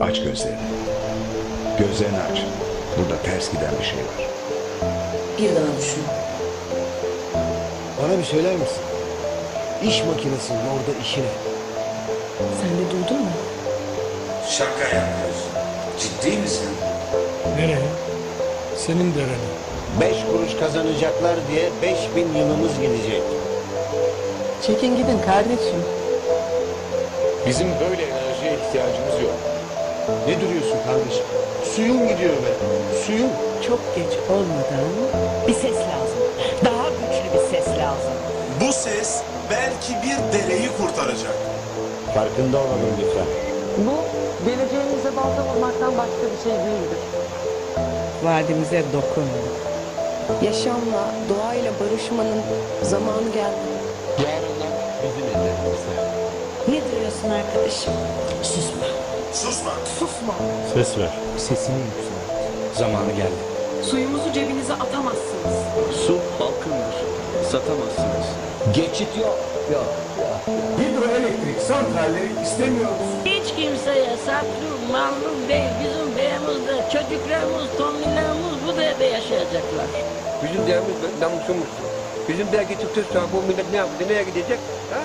Aç gözlerini. Gözlerini aç. Burada ters giden bir şey var. Bir daha düşün. Bana bir söyler misin? İş makinesinin orada işi ne? Sen de duydun mu? Şaka yapıyorsun. Ciddi misin? Nereye? Senin derene. Beş kuruş kazanacaklar diye beş bin yılımız gidecek. Çekin gidin kardeşim. Bizim böyle enerjiye ihtiyacımız yok. Ne duruyorsun kardeşim? Suyun gidiyor be. Suyun. Çok geç olmadan Bir ses lazım. Daha güçlü bir ses lazım. Bu ses belki bir dereyi kurtaracak. Farkında olalım lütfen. Bu geleceğinize balta vurmaktan başka bir şey değildir. vadimize dokunun. Yaşamla, doğayla barışmanın zamanı geldi. Yarınlar bizim ellerimizde. Ne duruyorsun arkadaşım? Susma. Susma. Susma. Ses ver. Sesini yükselt. Zamanı geldi. Suyumuzu cebinize atamazsınız. Su halkındır. Satamazsınız. Geçit yok. Yok. Hidroelektrik santralleri istemiyoruz. Hiç kimseye saklı, malum değil. Bizim beyimizde çocuklarımız, torunlarımız bu devde yaşayacaklar. Bizim değerimiz namusumuzdur. Bizim de gidip bu millet ne yaptı, nereye gidecek? Ha?